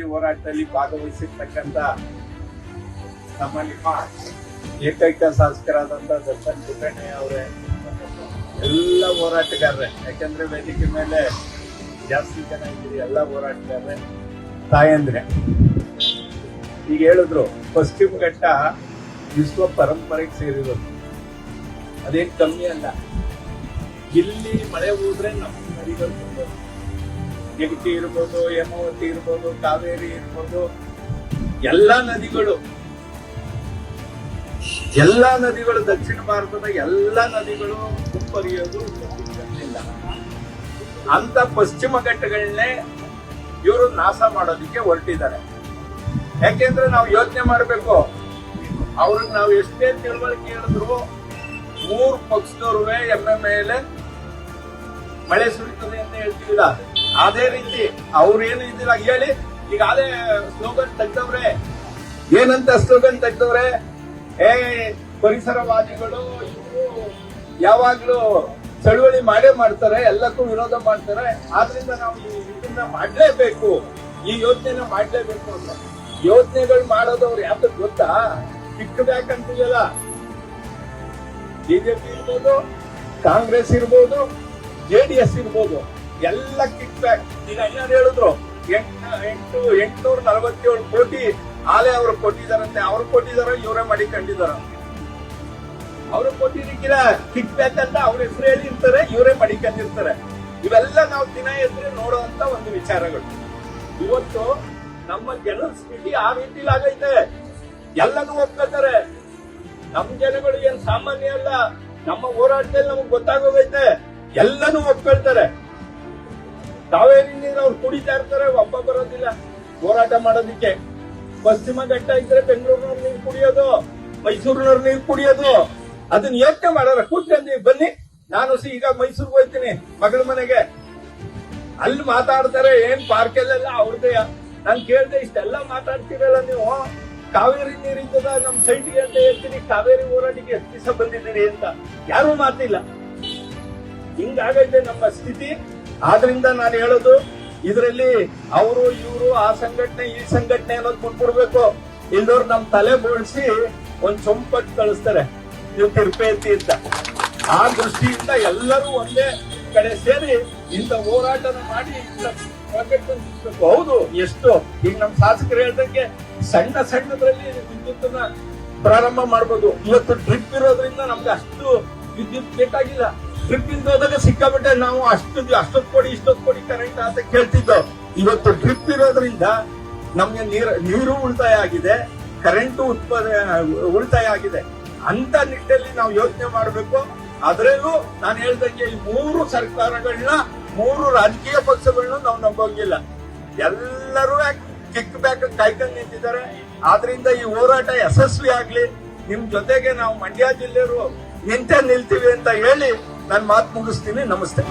ಅಭಿವೃದ್ಧಿ ಹೋರಾಟದಲ್ಲಿ ಭಾಗವಹಿಸಿರ್ತಕ್ಕಂಥ ನಮ್ಮ ನಿಮ್ಮ ಏಕೈಕ ಶಾಸಕರಾದಂತ ದರ್ಶನ್ ಪುಟ್ಟಣ್ಣಯ್ಯ ಅವರೇ, ಎಲ್ಲ ಹೋರಾಟಗಾರರೇ, ಯಾಕಂದ್ರೆ ವೇದಿಕೆ ಮೇಲೆ ಜಾಸ್ತಿ ಜನ ಇದ್ದೀರಿ, ಎಲ್ಲ ಹೋರಾಟಗಾರರೇ. ತಾಯಂದ್ರೆ, ಈಗ ಹೇಳಿದ್ರು, ಪಶ್ಚಿಮ ಘಟ್ಟ ವಿಶ್ವ ಪರಂಪರೆಗೆ ಸೇರಿರೋದು. ಅದೇನ್ ಕಮ್ಮಿ ಅಲ್ಲ. ಇಲ್ಲಿ ಮಳೆ ಹೋದ್ರೆ ನಮ್ಮ ನದಿಗಳು ಜಗತಿ ಇರ್ಬೋದು ಯಮವತಿ ಇರ್ಬೋದು, ಕಾವೇರಿ ಇರ್ಬೋದು, ಎಲ್ಲಾ ನದಿಗಳು. ಎಲ್ಲಾ ನದಿಗಳು ದಕ್ಷಿಣ ಭಾರತದ ಎಲ್ಲಾ ನದಿಗಳು ತುಂಬರಿಯೋದು ಇಲ್ಲ ಅಂತ ಪಶ್ಚಿಮ ಘಟ್ಟಗಳನ್ನೇ ಇವರು ನಾಶ ಮಾಡೋದಕ್ಕೆ ಹೊರಟಿದ್ದಾರೆ. ಯಾಕೆಂದ್ರೆ ನಾವು ಯೋಚನೆ ಮಾಡಬೇಕು, ಅವ್ರಿಗೆ ನಾವು ಎಷ್ಟೇ ತಿಳುವಳಿಕೆ ಹೇಳಿದ್ರು ಮೂರ್ ಪಕ್ಷದವ್ರೂ ಎಂ ಎಂ ಮೇಲೆ ಮಳೆ ಸುರಿತದೆ ಅಂತ ಹೇಳ್ತಿಲ್ಲ ಅದೇ ರೀತಿ ಅವ್ರೇನು ಇದ್ದಿಲ್ಲ ಹೇಳಿ. ಈಗ ಅದೇ ಸ್ಲೋಗನ್ ತೆಗ್ದವ್ರೆ. ಏನಂತ ಸ್ಲೋಗನ್ ತೆಗ್ದವ್ರೆ? ಏ, ಪರಿಸರವಾದಿಗಳು, ಇವರು ಯಾವಾಗ್ಲೂ ಚಳುವಳಿ ಮಾಡೇ ಮಾಡ್ತಾರೆ, ಎಲ್ಲಕ್ಕೂ ವಿರೋಧ ಮಾಡ್ತಾರೆ. ಆದ್ರಿಂದ ನಾವು ಇದನ್ನ ಮಾಡ್ಲೇಬೇಕು. ಈ ಯೋಜನೆನ ಮಾಡ್ಲೇಬೇಕು ಅಂತ ಯೋಚನೆಗಳು ಮಾಡೋದವ್ರು ಯಾವ್ದು ಗೊತ್ತಾ? ಕಿಕ್ ಬ್ಯಾಕ್ ಅಂತಿದೆಯಲ್ಲ ಬಿಜೆಪಿ ಇರ್ಬೋದು, ಕಾಂಗ್ರೆಸ್ ಇರ್ಬೋದು ಜೆಡಿಎಸ್ ಇರ್ಬೋದು. ಎಲ್ಲ ಕಿಕ್ ಬ್ಯಾಕ್ ಈಗ ಹೇಳಿದ್ರು, ಎಂಟು ಎಂಟು, ಎಂಟುನೂರ ನಲವತ್ತೇಳು ಕೋಟಿ ಆಲೆ ಅವರು ಕೊಟ್ಟಿದಾರಂತೆ ಅವ್ರು ಕೊಟ್ಟಿದಾರ ಇವರೇ ಮಡಿಕೊಂಡಿದಾರ ಅವರು ಕೊಟ್ಟಿದ್ದಕ್ಕಿಲ್ಲ ಕಿಕ್ ಬ್ಯಾಕ್ ಅಂತ ಅವ್ರ ಹೆಸರು ಹೇಳಿರ್ತಾರೆ ಇವರೇ ಮಡಿಕೊಂಡಿರ್ತಾರೆ ಇವೆಲ್ಲ ನಾವು ದಿನ ಎದುರು ನೋಡುವಂತ ಒಂದು ವಿಚಾರಗಳು. ಇವತ್ತು ನಮ್ಮ ಜನರ ಸ್ಥಿತಿ ಆ ರೀತಿಲಿ ಆಗೈತೆ. ಎಲ್ಲನೂ ಒಪ್ಕೋತಾರೆ ನಮ್ಮ ಜನಗಳು ಏನ್ ಸಾಮಾನ್ಯ ಅಲ್ಲ, ನಮ್ಮ ಹೋರಾಟದಲ್ಲಿ ನಮಗ್ ಗೊತ್ತಾಗೋಗೈತೆ. ಎಲ್ಲನೂ ಒಪ್ಕೊಳ್ತಾರೆ. ಕಾವೇರಿ ನೀರು ಅವ್ರು ಕುಡಿತಾ ಇರ್ತಾರೆ, ಒಬ್ಬ ಬರೋದಿಲ್ಲ. ಹೋರಾಟ ಮಾಡೋದಿಕ್ಕೆ. ಪಶ್ಚಿಮ ಘಟ್ಟ ಇದ್ರೆ ಬೆಂಗಳೂರಿನವ್ರು ನೀರು ಕುಡಿಯೋದು, ಮೈಸೂರಿನವ್ರು ನೀರು ಕುಡಿಯೋದು. ಅದನ್ನ ಯೋಚನೆ ಮಾಡೋರ ಕೂತ್ಕೊಂಡು ಬನ್ನಿ. ನಾನು ಸಿ ಈಗ ಮೈಸೂರಿಗೆ ಹೋಗ್ತೀನಿ, ಮಗಳ ಮನೆಗೆ. ಅಲ್ಲಿ ಮಾತಾಡ್ತಾರೆ, ಏನ್ ಪಾರ್ಕಲ್ಲೆಲ್ಲ ಅವ್ರದೇ ನಾನು ಕೇಳ್ದೆ, ಇಷ್ಟೆಲ್ಲ ಮಾತಾಡ್ತೀರಲ್ಲ ನೀವು? ಕಾವೇರಿ ನೀರಿದ್ದದ ನಮ್ ಸೈಟ್ಗೆ ಅಂತ ಹೇಳ್ತೀನಿ, ಕಾವೇರಿ ಹೋರಾಟಕ್ಕೆ ಎಷ್ಟು ದಿವಸ ಬಂದಿದ್ದೀರಿ ಅಂತ. ಯಾರು ಮಾತಿಲ್ಲ. ಹಿಂಗಾಗೈತೆ ನಮ್ಮ ಸ್ಥಿತಿ. ಆದ್ರಿಂದ ನಾನು ಹೇಳೋದು, ಇದರಲ್ಲಿ ಅವರು, ಇವರು, ಆ ಸಂಘಟನೆ, ಈ ಸಂಘಟನೆ ಅನ್ನೋದು ಮುಟ್ಬಿಡ್ಬೇಕು. ಇಲ್ದವ್ರು ನಮ್ ತಲೆ ಬೋಳ್ಸಿ ಒಂದ್ ಚೊಂಪಟ್ ಕಳಿಸ್ತಾರೆ. ನೀವು ತಿರುಪತಿ ಅಂತ. ಆ ದೃಷ್ಟಿಯಿಂದ ಎಲ್ಲರೂ ಒಂದೇ ಕಡೆ ಸೇರಿ ಇಂಥ ಹೋರಾಟನ ಮಾಡಿ ಹೌದು, ಎಷ್ಟು. ಈಗ ನಮ್ ಶಾಸಕರು ಹೇಳ್ದಂಗೆ ಸಣ್ಣ ಸಣ್ಣದ್ರಲ್ಲಿ ವಿದ್ಯುತ್ ಪ್ರಾರಂಭ ಮಾಡ್ಬೋದು. ಇವತ್ತು ಡ್ರಿಪ್ ಇರೋದ್ರಿಂದ ನಮ್ಗೆ ಅಷ್ಟು ವಿದ್ಯುತ್ ಬೇಕಾಗಿಲ್ಲ. ಡ್ರಿಪ್ ಇಂದ ಹೋದಾಗ ಸಿಕ್ಕಾಬಿಟ್ಟೆ ನಾವು ಅಷ್ಟು ಅಷ್ಟೊತ್ತು ಕೊಡಿ, ಇಷ್ಟೊತ್ತು ಕೊಡಿ ಕರೆಂಟ್ ಅಂತ ಕೇಳ್ತಿದ್ದೋ. ಇವತ್ತು ಟ್ರಿಪ್ ಇರೋದ್ರಿಂದ ನಮ್ಗೆ ನೀರು ನೀರು ಉಳಿತಾಯ ಆಗಿದೆ ಕರೆಂಟು ಉತ್ಪಾದನೆ ಉಳಿತಾಯ ಆಗಿದೆ. ಅಂತ ನಿಟ್ಟಲ್ಲಿ ನಾವು ಯೋಚನೆ ಮಾಡಬೇಕು. ಅದರಲ್ಲೂ ನಾನು ಹೇಳ್ದಂಗೆ ಈ ಮೂರು ಸರ್ಕಾರಗಳನ್ನ, ಮೂರು ರಾಜಕೀಯ ಪಕ್ಷಗಳನ್ನ ನಾವು ನಂಬೋಂಗಿಲ್ಲ. ಎಲ್ಲರೂ ಕಿಕ್ ಬ್ಯಾಕ್ ಕಾಯ್ಕೊಂಡು ನಿಂತಿದ್ದಾರೆ. ಆದ್ರಿಂದ ಈ ಹೋರಾಟ ಯಶಸ್ವಿ ಆಗ್ಲಿ ನಿಮ್ ಜೊತೆಗೆ ನಾವು ಮಂಡ್ಯ ಜಿಲ್ಲೆಯರು ನಿಂತೆ ನಿಲ್ತೀವಿ ಅಂತ ಹೇಳಿ ನಾನು ಮಾತು ಮುಗಿಸ್ತೀನಿ ನಮಸ್ತೆ.